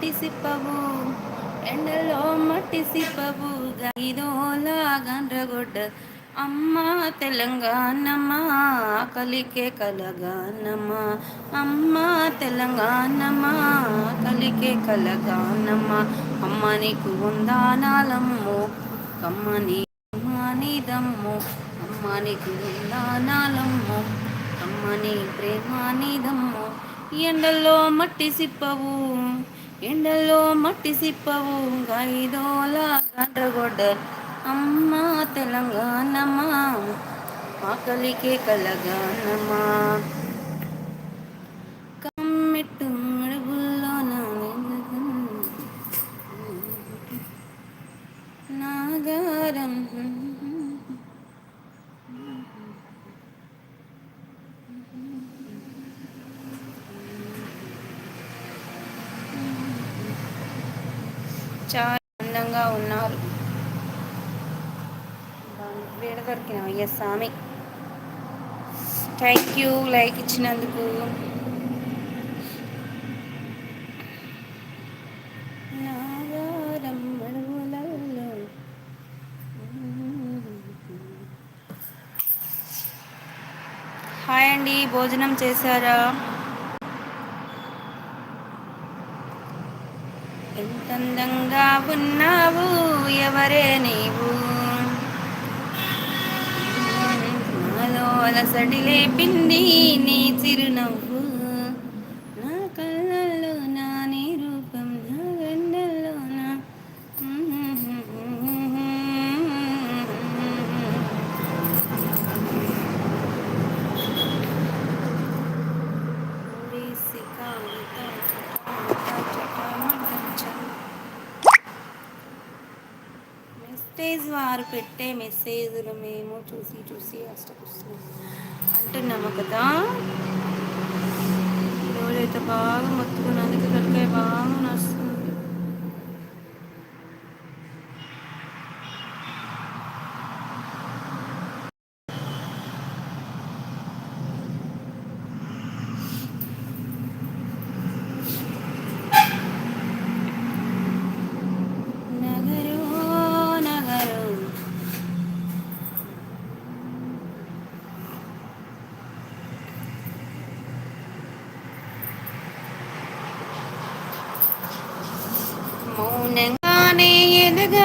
మట్టి సిప్పవు. ఎండలో మట్టి సిప్పవు. గైదోలా గండ్రగొడ్డ. అమ్మ తెలంగాణమ్మ కలికే కలగానమ్మ. అమ్మ తెలంగాణమ్మ కలికే కలగానమ్మ. అమ్మ నీకు వందానాలమ్ము. కమ్మని నీదమ్ము అమ్మ నీకు ఉందానాలమ్ము వందానాలమ్ము అమ్మని ప్రేమానిదమ్ము ఎండల్లో మట్టి సిప్పవు. ఎండల్లో మట్టి సిప్పవు గైదోల గండ్రగొడ్డ అమ్మ తెలంగాణమ్మ ఆకలికే కలగానమ్మా చాలా అందంగా ఉన్నారు. వేడ దొరికిన అయ్య స్వామి. థ్యాంక్ యూ లైక్ ఇచ్చినందుకు. హాయ్ అండి భోజనం చేశారా? అందంగా ఉన్నావు ఎవరే నీవు? నాలో అలసడి లేపింది నీ చిరునవ్వు. వారు పెట్టే మెసేజ్లు మేము చూసి చూసి అష్టపుస్తున్నాం అంటున్నాము కదా రోజైతే బాగా మొత్తుకున్నందుకు కనుక బాగా నడుస్తుంది నగరు నగరు మౌనంగానే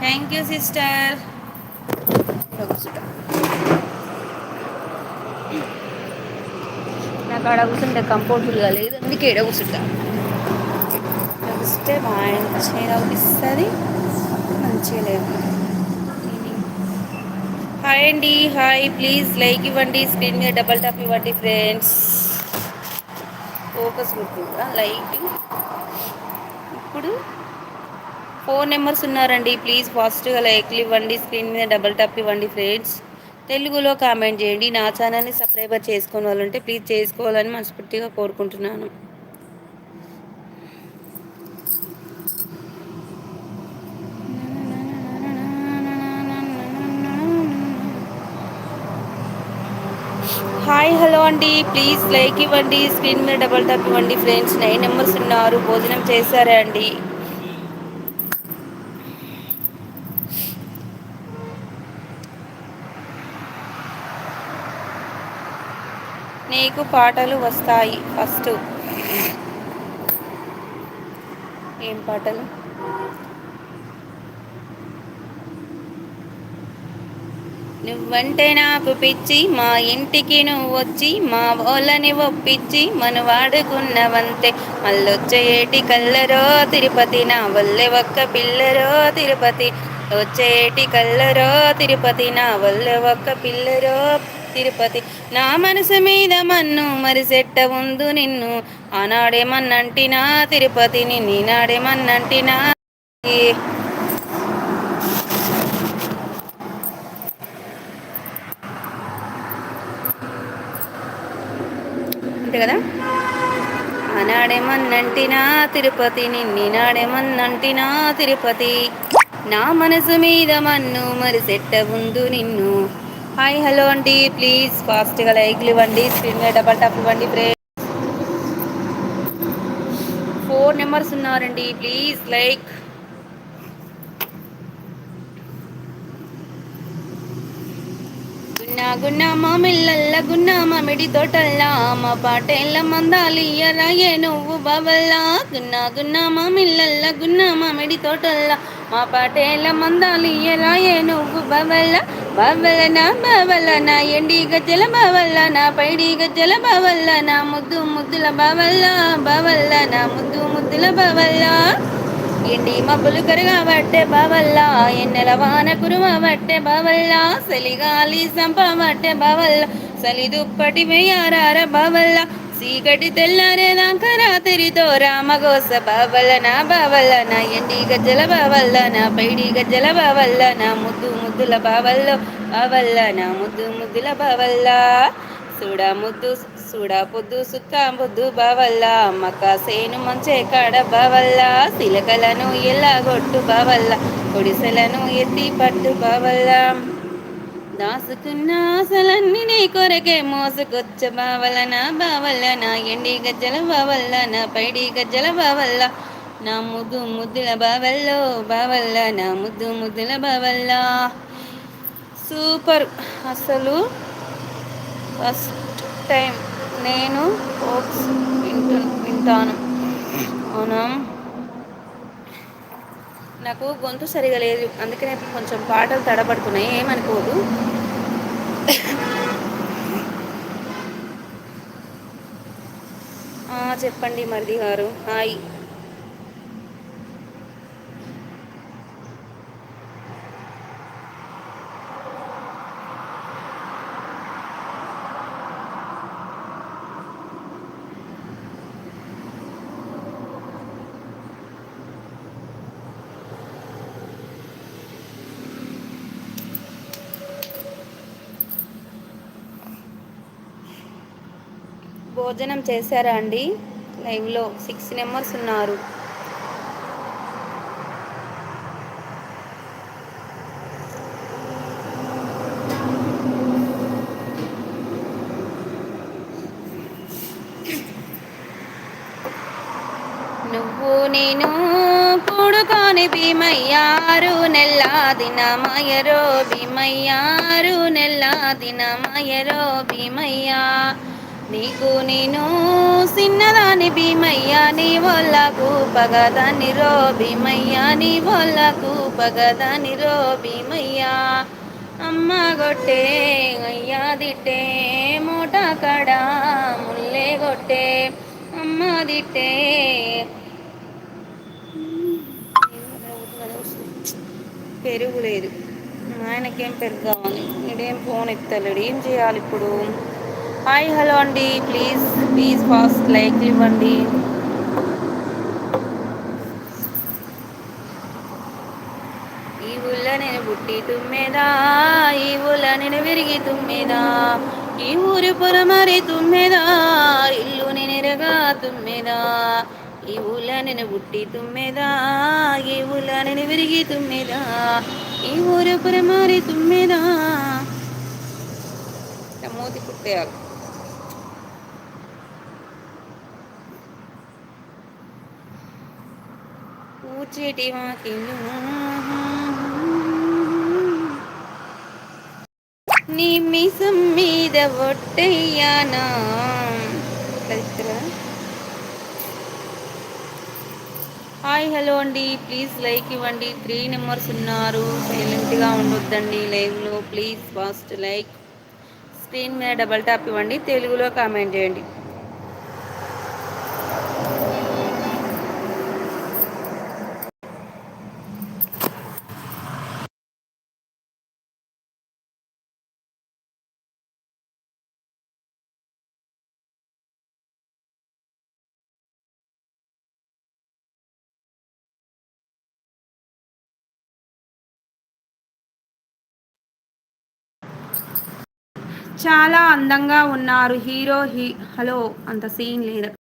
థ్యాంక్ యూ సిస్టర్ నాకు ఆడ కూర్చుంటే కంఫర్టబుల్గా లేదు అందుకే ఎడ కూర్చుంటా. చూస్తే మంచిగా అనిపిస్తుంది. మంచిగా లేదు. హాయ్ అండి హాయ్ ప్లీజ్ లైక్ ఇవ్వండి స్క్రీన్ మీద డబల్ టాప్ ఇవ్వండి ఫ్రెండ్స్ ఫోకస్ కొడుతుందా లైట్ ఇప్పుడు ఫోర్ నెంబర్స్ ఉన్నారండి. ప్లీజ్ ఫాస్ట్గా లైక్లు ఇవ్వండి. స్క్రీన్ మీద డబల్ టాప్ ఇవ్వండి ఫ్రెండ్స్. తెలుగులో కామెంట్ చేయండి. నా ఛానల్ని సబ్స్క్రైబర్ చేసుకునే వాళ్ళు ఉంటే ప్లీజ్ చేసుకోవాలని మనస్ఫూర్తిగా కోరుకుంటున్నాను. హాయ్ హలో అండి. ప్లీజ్ లైక్ ఇవ్వండి. స్క్రీన్ మీద డబల్ టాప్ ఇవ్వండి ఫ్రెండ్స్. నైన్ నెంబర్స్ ఉన్నారు. భోజనం చేశారా అండి? నీకు పాటలు వస్తాయి ఫస్ట్. ఏం పాటలు? నువ్వంటే నాకు పిచ్చి మా ఇంటికి నువ్వు వచ్చి మా వాళ్ళని ఒప్పించి మన వాడుకున్నవంతే మళ్ళొచ్చే ఏటి కల్లరో తిరుపతి నా వల్లే ఒక్క పిల్లరో తిరుపతి. వచ్చేటి కల్లరో తిరుపతి నా వల్లే ఒక్క పిల్లరో తిరుపతి. నా మనసు మీద మన్ను మరి సెట్ట ఉందు నిన్ను. ఆనాడేమన్నంటినా తిరుపతిని నీనాడేమన్నంటినా అంతే కదా? ఆనాడేమన్నంటినా తిరుపతిని నీనాడేమన్నంటినా తిరుపతి. నా మనసు మీద మన్ను మరి సెట్ట ఉందు నిన్ను. హాయ్ హలో అండి. ప్లీజ్ ఫాస్ట్గా లైక్లు ఇవ్వండి స్క్రీన్ మీద డబల్ టాప్ ఇవ్వండి ప్రే ఫోర్ నెంబర్స్ ఉన్నారండి. ప్లీజ్ లైక్ గున్నా గున్నా మామిళ్ళల్ల గున్నా మామిడి తోటల్లా మా పాటేళ్ళ మందాలియ్యరాయే నువ్వు బాబల్లా గున్నా గున్నా మామిళ్ళల్ల గున్నా మామిడి తోటల్లా మా పాటేళ్ళ మందాలియ్యరాయే నువ్వు బాబల్లా బావల నా ఎండిగ నా ఎండి పైడిగ బావల్ల నా ముద్దు ముద్దుల బావల్ల బావల్ల ముద్దు ముద్దుల బావల్ల ఎండి మబ్బులు కరగబట్టే బావల్ల ఎన్నెల వాన కురువబట్టే బావల్ల సలిగాలి సంపబట్టే బావల్ల సలి దుప్పటి వేయారార బావల్ల సీకటి తెల్లారేదాకా రాత్రితో రామగోస బావల్ల నా బావల్ల నా ఎండి గజ్జల బావల్ల నా పైడి గజ్జల బావల్ల ముద్దు ముద్దుల బావల్లో బావల్ల నా ముద్దు ముద్దుల బావల్ల. సుడ ముద్దు సుడ పొద్దు సుక్క పొద్దు బావల్ల. మక్క సేను మంచే కాడ బావల్ల. సిలకలను కొట్టు బావల్ల. ఒడిసెలను ఎత్తి పట్టు బావల్ల. దాసుకున్న ఆశలన్నీ నీ కొరకే మోసుకొచ్చ బావల్ల. నా బావల్ల నా ఎండి గజ్జల బావల్ల నా పైడి గజ్జల బావల్ల. నా ముద్దు ముద్దుల బావల్లో బావల్ల నా ముద్దు ముద్దుల బావల్లా. సూపర్. అసలు ఫస్ట్ టైం నేను ఫోక్స్ వింటు వింటాను. అవునా? నాకు గొంతు సరిగా లేదు. అందుకనే కొంచెం పాటలు తడబడుతున్నాయి. ఏమనుకోదు. చెప్పండి మరిది గారు. హాయ్. భోజనం చేశారా అండి? లైవ్లో సిక్స్ మెంబర్స్ ఉన్నారు. నువ్వు నేను పుడుకొని భీమయ్యారు నెల్ల దినమయరో భీమయ్యారు నెల్ల దినమయరో భీమయ్యా. నీకు నేను సిన్నదాని భీమయ్యా నీ వల్లకు పగదాని రో భీమయ్యా నీ వల్లకు పగదాని రో భీమయ్యా. అమ్మ గొట్టే అయ్యా దిట్టే మూట కడ ముల్లే కొట్టే అమ్మ దిట్టే. పెరుగు లేదు. ఆయనకేం పెరుగు కావాలి? ఇడేం ఫోన్ ఎత్తలేడు. ఏం చేయాలి ఇప్పుడు హాయ్ హలో అండి. ప్లీజ్ ప్లీజ్ ఫాస్ట్ లైక్ ఇవ్వండి. ఈ ఊళ్ళో నేను పుట్టి తుమ్మేదా ఈ ఊళ్ళో నేను విరిగి తుమ్మేదా ఈ ఊరి పొరమరి తుమ్మెదా ఇల్లు నెనెరగా తుమ్మేదా ఈ ఊళ్ళో నేను పుట్టి తుమ్మెదా ఈ ఊళ్ళో నేను విరిగి తుమ్మెదా ఈ ఊరి పొరమరి తుమ్మెదా. మూతి పుట్టేయాలి. పూచేటి వాకిలు నీ మిసం మీద ఒట్టయ్యానా? హాయ్ హలో అండి. ప్లీజ్ లైక్ ఇవ్వండి. త్రీ నెంబర్స్ ఉన్నారు. సైలెంట్గా ఉండొద్దండి లైవ్లో. Please fast like. స్క్రీన్ మీద డబల్ టాప్ ఇవ్వండి. తెలుగులో కామెంట్ చేయండి. చాలా అందంగా ఉన్నారు. హీరో హీ హలో అంత సీన్ లేదు.